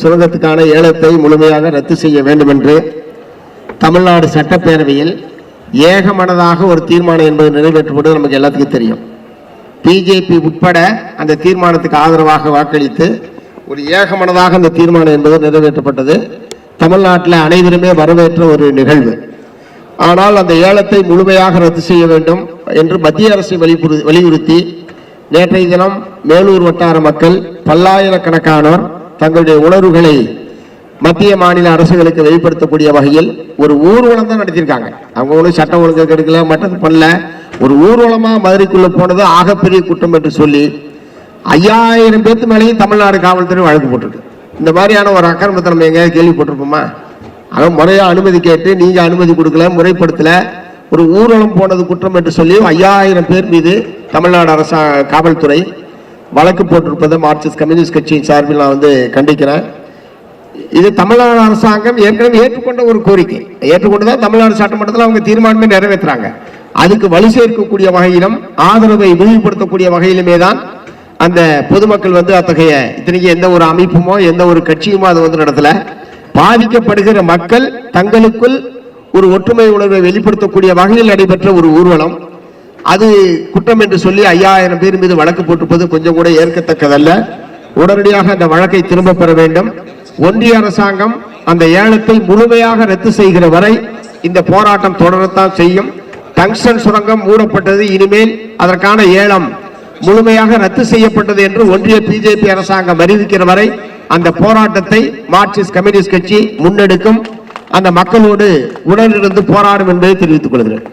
சுரங்கத்துக்கான ஏலத்தை முழுமையாக ரத்து செய்ய வேண்டும் என்று தமிழ்நாடு சட்டப்பேரவையில் ஏகமனதாக ஒரு தீர்மானம் என்பது நிறைவேற்றப்படுவது நமக்கு எல்லாத்துக்கும் தெரியும். பிஜேபி உட்பட அந்த தீர்மானத்துக்கு ஆதரவாக வாக்களித்து ஒரு ஏகமனதாக அந்த தீர்மானம் என்பது நிறைவேற்றப்பட்டது. தமிழ்நாட்டில் அனைவருமே வரவேற்ற ஒரு நிகழ்வு. ஆனால் அந்த ஏலத்தை முழுமையாக ரத்து செய்ய வேண்டும் என்று மத்திய அரசை வலியுறு வலியுறுத்தி நேற்றைய தினம் மேலூர் வட்டார மக்கள் பல்லாயிரக்கணக்கானோர் தங்களுடைய உணர்வுகளை மத்திய மாநில அரசுகளுக்கு வெளிப்படுத்தக்கூடிய வகையில் ஒரு ஊர்வலம் தான் நடத்தியிருக்காங்க. அவங்க ஒன்றும் சட்டம் ஒழுங்கு கெடுக்கல மற்றது பண்ணல. ஒரு ஊர்வலமாக மதுரைக்குள்ளே போனது ஆகப்பெரிய குற்றம் என்று சொல்லி ஐயாயிரம் பேர்த்து மேலேயும் தமிழ்நாடு காவல்துறை வழக்கு போட்டிருக்கு. இந்த மாதிரியான ஒரு அக்கிரமத்தை நம்ம எங்கேயாவது கேள்விப்பட்டிருப்போமா? அவன் முறையாக அனுமதி கேட்டு நீங்கள் அனுமதி கொடுக்கல முறைப்படுத்தலை ஒரு ஊர்வலம் போனது குற்றம் என்று சொல்லி ஐயாயிரம் பேர் மீது தமிழ்நாடு அரசா காவல்துறை வழக்கு போட்டிருப்பதை மார்க்சிஸ்ட் கம்யூனிஸ்ட் கட்சியின் சார்பில் நான் வந்து கண்டிக்கிறேன். இது தமிழ்நாடு அரசாங்கம் ஏற்கனவே ஏற்றுக்கொண்ட ஒரு கோரிக்கை. ஏற்றுக்கொண்டுதான் தமிழ்நாடு சட்டமன்றத்தில் அவங்க தீர்மானமே நிறைவேற்றுறாங்க. அதுக்கு வலு சேர்க்கக்கூடிய வகையிலும் ஆதரவை விரிவுபடுத்தக்கூடிய வகையிலுமே தான் அந்த பொதுமக்கள் வந்து அத்தகைய இத்தனைக்கு எந்த ஒரு அமைப்புமோ எந்த ஒரு கட்சியுமோ அது வந்து நடத்தல. பாதிக்கப்படுகிற மக்கள் தங்களுக்குள் ஒரு ஒற்றுமை உணர்வை வெளிப்படுத்தக்கூடிய வகையில் நடைபெற்ற ஒரு ஊர்வலம். அது குற்றம் என்று சொல்லி ஐயாயிரம் பேர் மீது வழக்கு போட்டிருப்பது கொஞ்சம் கூட ஏற்கத்தக்கதல்ல. உடனடியாக அந்த வழக்கை திரும்ப பெற வேண்டும். ஒன்றிய அரசாங்கம் அந்த ஏலத்தை முழுமையாக ரத்து செய்கிற வரை இந்த போராட்டம் தொடரத்தான் செய்யும். டங்ஸ்டன் சுரங்கம் மூடப்பட்டது இனிமேல் அதற்கான ஏலம் முழுமையாக ரத்து செய்யப்பட்டது என்று ஒன்றிய பிஜேபி அரசாங்கம் அறிவிக்கிற வரை அந்த போராட்டத்தை மார்க்சிஸ்ட் கம்யூனிஸ்ட் கட்சி முன்னெடுக்கும். அந்த மக்களோடு உடனிருந்து போராடும் என்பதை தெரிவித்துக் கொள்கிறேன்.